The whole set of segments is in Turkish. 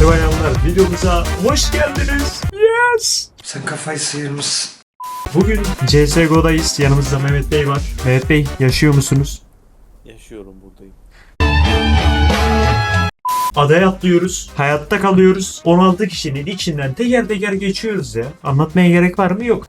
Beyler bayanlar videomuza hoş geldiniz. Yes. Sen kafayı sıyırmışsın. Bugün CSGO'dayız. Yanımızda Mehmet Bey var. Mehmet Bey yaşıyor musunuz? Yaşıyorum buradayım. Adaya atlıyoruz. Hayatta kalıyoruz. 16 kişinin içinden teker teker geçiyoruz ya. Anlatmaya gerek var mı? Yok.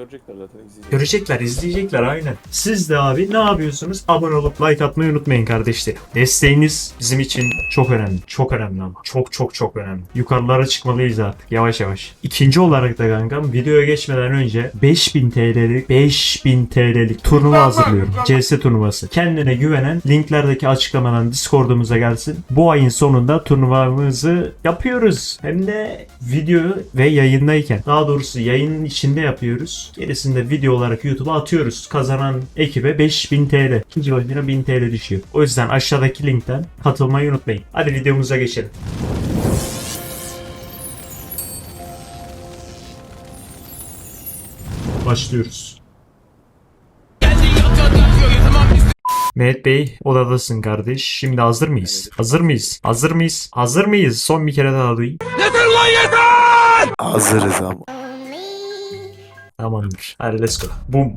Görecekler zaten izleyecekler. Görecekler, izleyecekler aynen. Siz de abi ne yapıyorsunuz? Abone olup like atmayı unutmayın kardeşlerim. Desteğiniz bizim için çok önemli. Çok önemli ama. Çok çok çok önemli. Yukarılara çıkmalıyız artık yavaş yavaş. İkinci olarak da kankam videoya geçmeden önce 5000 TL'lik 5000 TL'lik turnuva hazırlıyorum. CS turnuvası. Kendine güvenen linklerdeki açıklamadan Discord'umuza gelsin. Bu ayın sonunda turnuvamızı yapıyoruz. Hem de video ve yayındayken. Daha doğrusu yayının içinde yapıyoruz. Gerisini de video olarak YouTube'a atıyoruz. Kazanan ekibe 5000 TL. İkinci başına 1000 TL düşüyor. O yüzden aşağıdaki linkten katılmayı unutmayın. Hadi videomuza geçelim. Başlıyoruz. Mehmet Bey odadasın kardeş. Şimdi hazır mıyız? Hazır mıyız? Hazır mıyız? Hazır mıyız? Son bir kere daha duyayım. Hazırız ama. Tamamdır. Hadi let's go. Boom.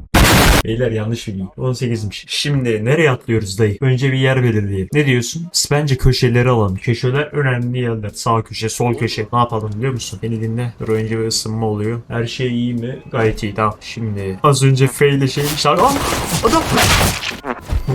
Beyler yanlış bilgi. 18'miş. Şimdi nereye atlıyoruz dayı? Önce bir yer belirleyelim. Ne diyorsun? Bence köşeleri alalım. Köşeler önemli yerler. Sağ köşe, sol köşe. Ne yapalım biliyor musun? Beni dinle. Dur önce bir ısınma oluyor. Her şey iyi mi? Gayet iyi. Tamam. Şimdi az önce F ile şey... Şarkı... Aa! Adam!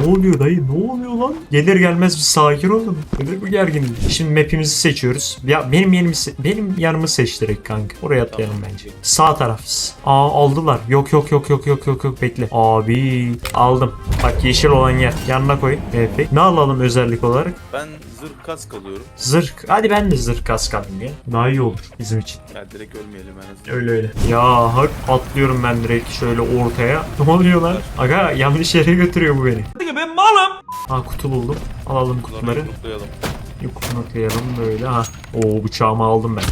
Oluyor dayı? Ne oluyor lan? Gelir gelmez bir sakin olalım. Nedir bu gerginlik? Şimdi map'imizi seçiyoruz. Ya benim yerimi se- benim yanımı seç direkt kanka. Oraya atlayalım bence. Sağ taraf. Aa aldılar. Yok yok yok yok yok yok yok bekle. Abi aldım. Bak yeşil olan yer. Yanına koy. Evet. Ne alalım özellik olarak? Ben zırh kask alıyorum. Zırh. Hadi ben de zırh kask alayım ya. Daha iyi olur bizim için. Ya direkt ölmeyelim en azından. Öyle öyle. Ya hak atlıyorum ben direkt şöyle ortaya. Ne oluyor lan? Aga yanlış yere götürüyor bu beni. Ben malım. Ha kutu buldum. Alalım kutuları. yumruklayalım. Yukunu koyalım böyle. Ha. Oo bıçağımı aldım ben.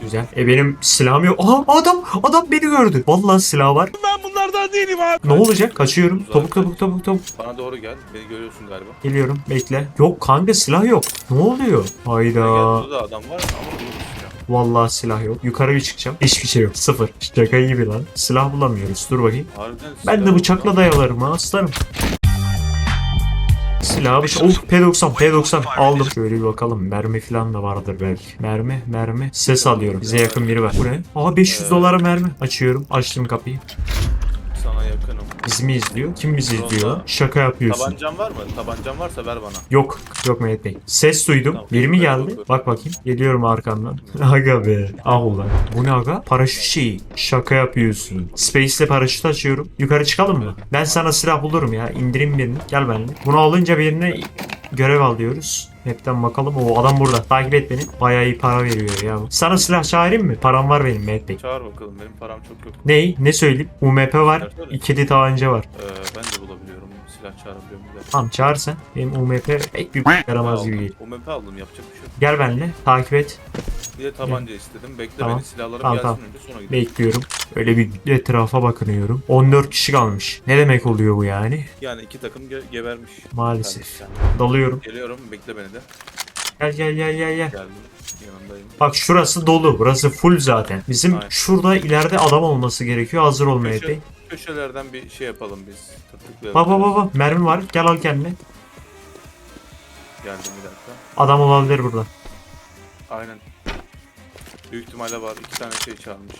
Güzel. E benim silahım yok. Aha adam adam beni gördü. Vallahi silah var. Ben bunlardan değilim abi. Ne olacak? Kaçıyorum. Topuk topuk topuk topuk. Bana doğru gel. Beni görüyorsun galiba. Geliyorum. Bekle. Yok kanka silah yok. Ne oluyor? Hayda. Burada da adam var ama. Vallahi silah yok. Yukarı bir çıkacağım. Hiçbir şey yok. Sıfır. Şaka gibi lan. Silah bulamıyoruz. Dur bakayım. Harbiden Ben de bıçakla ya. dayalarım ha aslanım. Silah bıçak. Of P90 P90 aldım. Şöyle bir bakalım. Mermi falan da vardır belki. Mermi mermi. Ses alıyorum. Bize yakın biri var. Bu ne? Aa 500 dolara mermi. Açıyorum. Açtım kapıyı. Bizi mi izliyor? Kim bizi izliyor? Şaka yapıyorsun. Tabancan var mı? Tabancan varsa ver bana. Yok. Yok Mehmet Bey. Ses duydum. Tamam. Biri mi geldi? bakıyorum. Bak bakayım. Geliyorum arkandan. aga be. Ah ulan. Bu ne aga? Paraşüt şeyi. Şaka yapıyorsun. Space'le paraşüt açıyorum. Yukarı çıkalım mı? Ben sana silah bulurum ya. İndireyim birini. Gel benimle. Bunu alınca birine görev al Hepten bakalım. O adam burada. Takip et beni. Bayağı iyi para veriyor ya. Sana silah çağırayım mı? Param var benim Mehmet Bey. Çağır bakalım. Benim param çok yok. Ney? Ne söyleyeyim? UMP var. İkili tabanca var. Ee, ben de bulabiliyorum. Silah çağırabiliyorum. Tamam çağır sen. Benim UMP pek bir yaramaz gibi değil. UMP aldım. Yapacak bir şey yok. Gel benimle. Takip et. Bir de tabanca istedim. Bekle Tamam. beni. Silahlarım Tamam, gelsin tamam. önce sonra gidelim. Bekliyorum. Öyle bir etrafa bakınıyorum. 14 kişi kalmış. Ne demek oluyor bu yani? Yani iki takım ge- gebermiş. Maalesef. Kardeşim. Dalıyorum. Geliyorum. Bekle beni de. Gel gel gel gel gel. Geldim. Yanındayım. Bak şurası dolu. Burası full zaten. Bizim Aynen. şurada ileride adam olması gerekiyor. Hazır ol Mehmet Köşe-. Köşelerden bir şey yapalım biz. Tırtıklayalım. Baba baba mermi var. Gel al kendini. Geldim bir dakika. Adam olabilir burada. Aynen. Büyük ihtimalle var. İki tane şey çalmış.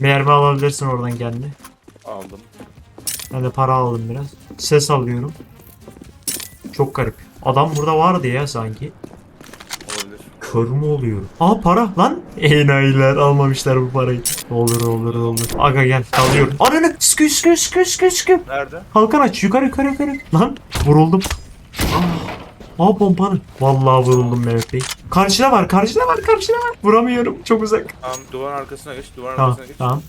Mermi alabilirsin oradan kendini. Aldım. Ben de para aldım biraz. Ses alıyorum. Çok garip. Adam burada vardı ya sanki. Olabilir. Kör mü oluyor? Aa para lan. Enayiler almamışlar bu parayı. Olur olur olur. Aga gel alıyorum. Ananı skü skü skü skü skü. Nerede? Kalkan aç yukarı yukarı yukarı. Lan vuruldum. Ah. Aa pompanı. Vallahi vuruldum Mehmet Bey. Karşıda var karşıda var karşıda var. Vuramıyorum çok uzak. Tamam duvarın arkasına geç. Duvarın Tamam arkasına geç. tamam.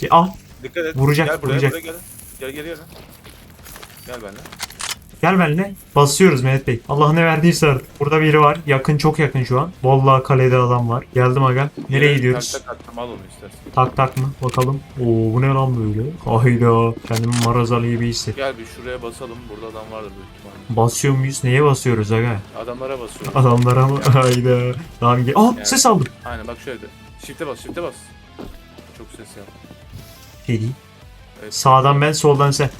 Ge- Al. Dikkat et. Vuracak, gel buraya, vuracak. Buraya, gel. Gel gel gel. Gel benimle. Gel benimle. Basıyoruz Mehmet Bey. Allah ne verdiyse artık. Burada biri var. Yakın çok yakın şu an. Vallahi kalede adam var. Geldim aga. Nereye gidiyoruz? Tak tak attım al onu istersen. Tak tak mı? Bakalım. Oo bu ne lan böyle? Hayda. Kendimi marazali gibi hissettim. Gel bir şuraya basalım. Burada adam vardır büyük ihtimalle. Basıyor muyuz? Neye basıyoruz aga? Adamlara basıyorum. Adamlara mı? Hayda. Tamam gel. Aa ses aldım. Aynen bak şöyle. Shift'e bas, shift'e bas. Çok ses yap. Kedi. Evet. Sağdan ben soldan sen.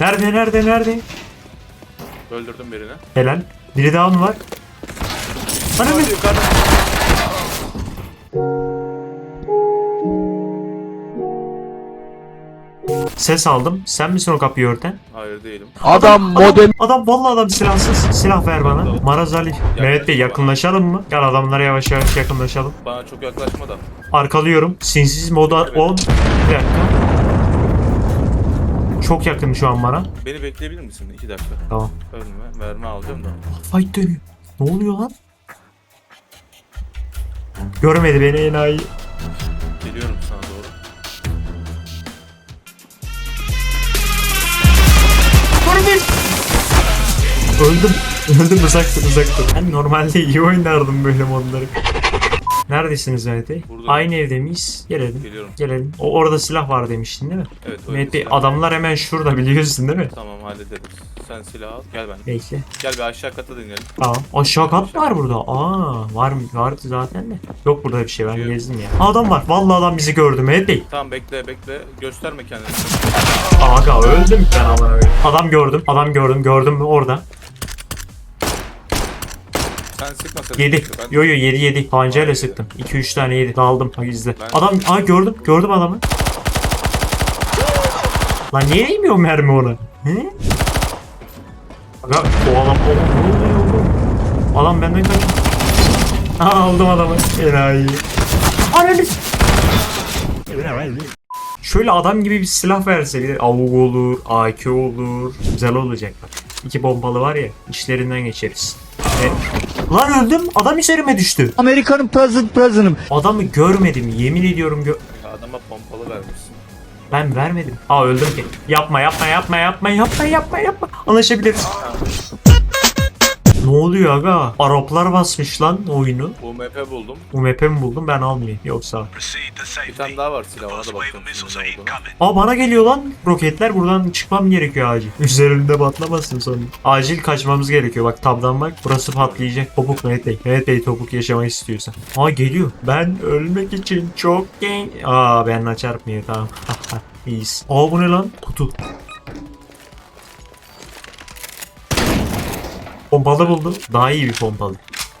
Nerede nerede nerede? Öldürdüm birini. Helal. Biri daha mı var? Bana yukarıda. Ses aldım. Sen misin o kapıyı örten? Hayır değilim. Adam modem. Adam vallahi adam silahsız. Silah ver bana. Maraz Ali. Mehmet Bey yakınlaşalım mı? Gel adamlara yavaş yavaş yakınlaşalım. Bana çok yaklaşma da. Arkalıyorum. Sinsiz moda Evet. 10. Bir dakika. Çok yakın şu an bana. Beni bekleyebilir misin? 2 dakika. Tamam. Ölme. Verme alacağım da. Fight dönüyor. Ne oluyor lan? Görmedi beni enayi. Geliyorum sana doğru. Öldüm. Öldüm uzaktır uzaktır. Ben normalde iyi oynardım böyle modları. Neredesiniz Mehmet Bey? Buradayım. Aynı evde miyiz? Gelelim. Geliyorum. Gelelim. O orada silah var demiştin değil mi? Evet. öyle Mehmet Bey silah. adamlar hemen şurada biliyorsun değil mi? Tamam hallederiz. Sen silah al. Gel ben. Bekle. Gel bir aşağı kata deneyelim. Tamam. Aşağı kat var burada. Aa, var mı? Vardı zaten de. Yok burada bir şey. Ben Yok. gezdim ya. Adam var. Vallahi adam bizi gördü Mehmet Bey. Tamam bekle bekle. Gösterme kendini. Aga öldüm ben ama öyle. Adam gördüm. Adam gördüm. Gördüm mü orada? Sen sıkma sakın. 7. Ben- Yo yo 7 7. Pancayla sıktım. 2 3 tane yedi. Daldım. Bak izle. Ben- Adam aa gördüm. Gördüm adamı. Lan niye yemiyor mermi ona? Hı? Aga o adam o oluyor oğlum? Adam benden. Aa aldım adamı. Enayi. Ananı Şöyle adam gibi bir silah verse bir AUG olur, AK olur. Güzel olacak bak. İki bombalı var ya, işlerinden geçeriz. E, lan öldüm, adam üzerime düştü. Amerika'nın president president'ım. Adamı görmedim, yemin ediyorum gö Adama pompalı vermişsin. ben vermedim. Aa öldüm ki. Yapma yapma yapma yapma yapma yapma yapma. Anlaşabiliriz. Ne oluyor aga? Araplar basmış lan oyunu. UMP buldum. UMP mi buldum ben almayayım yoksa. Bir tane daha var silah ona da bakıyorum. Aa bana geliyor lan roketler buradan çıkmam gerekiyor acil. Üzerimde patlamasın sonra. Acil kaçmamız gerekiyor bak tabdan bak burası patlayacak. Topuk Mehmet Bey. Mehmet Bey topuk yaşamayı istiyorsan. Aa geliyor. Ben ölmek için çok genç. Aa benimle çarpmıyor tamam. İyiyiz. Aa bu ne lan? Kutu. Pompalı buldum. Daha iyi bir pompalı.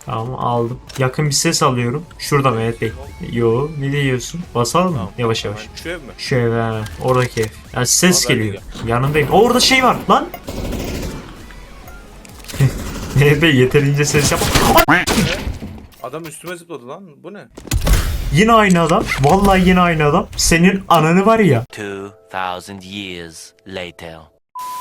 Tamam aldım. Yakın bir ses alıyorum. Şurada Mehmet Bey. Yo ne diyorsun? Basalım mı? Yavaş yavaş. Şu ev mi? Şu ev ha, oradaki ev. Yani ses ben geliyor. Yanındayım. O, orada şey var lan. Mehmet Bey yeterince ses yap. Adam üstüme zıpladı lan. Bu ne? Yine aynı adam. Vallahi yine aynı adam. Senin ananı var ya. 2000 years later.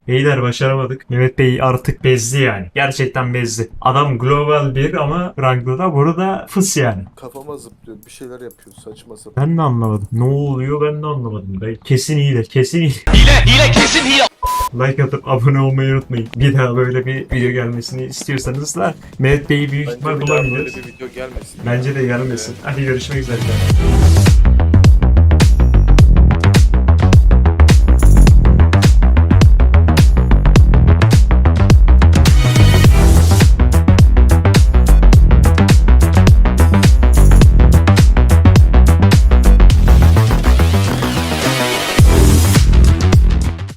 Beyler başaramadık. Mehmet Bey artık bezdi yani. Gerçekten bezdi. Adam global bir ama rankta da burada fıs yani. Kafama zıplıyor bir şeyler yapıyor saçma sapan. Ben de anlamadım. Ne oluyor ben de anlamadım. Bey. Kesin hile. Kesin hile. Hile hile kesin hile. Like atıp abone olmayı unutmayın. Bir daha böyle bir video gelmesini istiyorsanız da Mehmet Bey'i büyük Bence ihtimal bir daha böyle bir video gelmesin. Bence de gelmesin. Hadi görüşmek üzere.